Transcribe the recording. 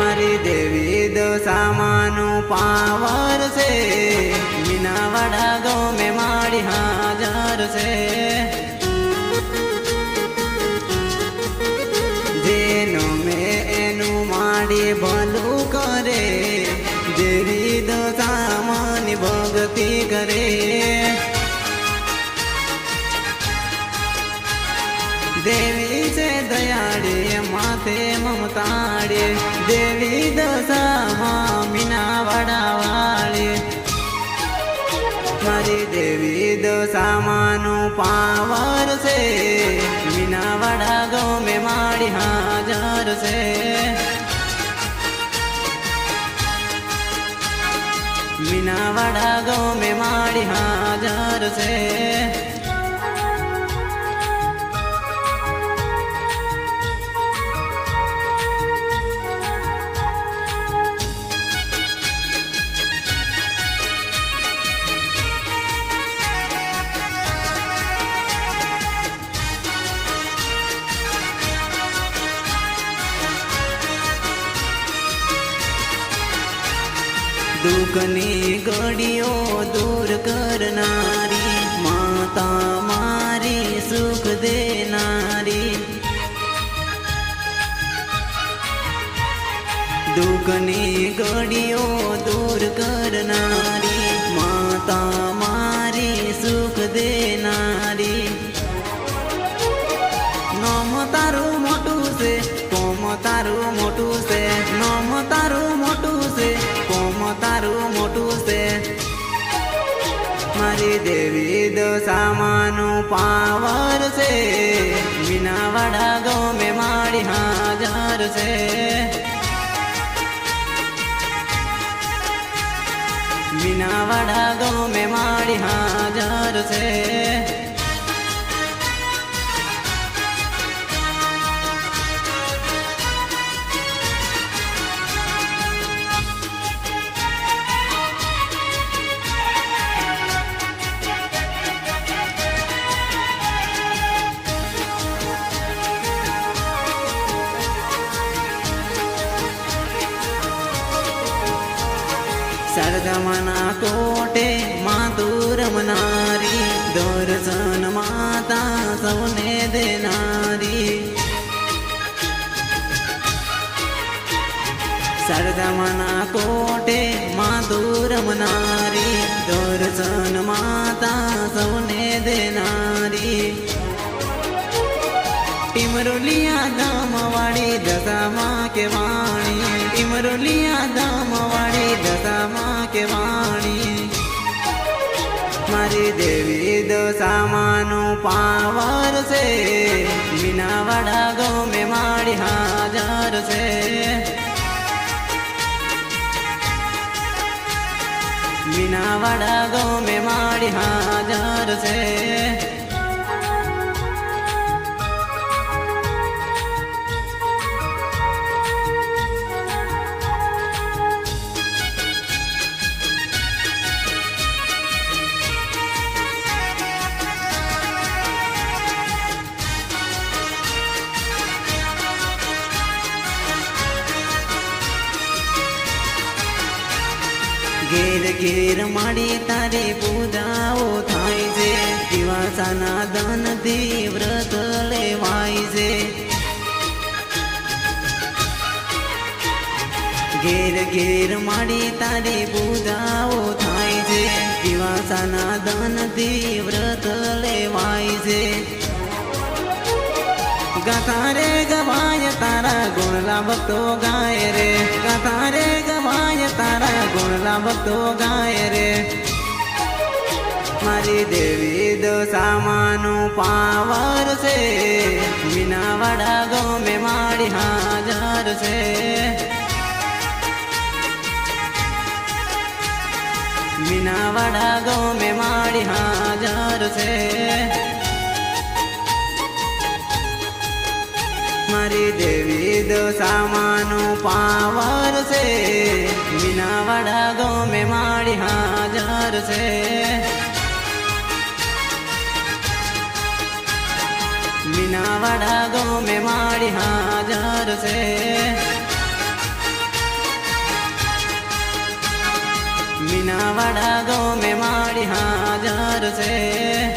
મારી દેવી દશામાનું પાવર છે મીના વડા ગો ગમે મારી હાજર છે. મમતાડે દેવી દશામાં મીના વડાવાળે મારી દેવી દશામાનું પાવર છે મીના વડા ગમે મારી હાજર છે મીના વડા ગમે મારી હાજર છે દુઃખની ઘડીઓ દૂર કરનારી, માતા મારી સુખ દેનારી. દુઃખની ઘડીઓ દૂર કરનારી, માતા મારી સુખ દેનારી. નમ તારું મોટું છે, કોમ તારું મોટું છે દેવી દશામાનું પાવર છે. વિના વડા ગમે મારી હાજર છે. વિના વડા ગમે મારી હાજર છે. સરગમના કોટે માતું રમનારી દર્શન માતા સૌને દેનારી સરગમના કોટે માતું રમનારી દર્શન માતા સૌને દેનારી ટીમરોલિયા ધામ વાળી દશામાં કે વાણી ટીમરોલિયા ગામ દશામાં કે વાણી? મારી દેવી દશામાનું પાવર છે. મીના વાડા ગમે મારી હાજર છે. મીના વાડા ગમે મારી હાજર છે. ઘેર ઘેર માડી તારે પૂજાઓ થાય છે દિવાસાના દાનથી વ્રત લેવાય છે ઘેર ઘેર માડી તારે પૂજાઓ થાય છે દિવાસાના દાનથી વ્રત લેવાય છે ગાતા રે ગવાય તારા ગુણલા ભક્તો ગાય રે ગાતા રે ગુણલા ભક્તો ગાય રે. મારી દેવી દશામાનું પાવર છે. વિના વડા ગમે મારી હાજર છે. વિના વડા ગમે મારી હાજર છે. મારી દેવી દશામાનું પાવર છે. મીના વડા ગમે મારી હાજર છે. મીનાવાડા વડા ગમે મારી હાજર છે. મીનાવાડા વડા ગમે મારી હાજર છે.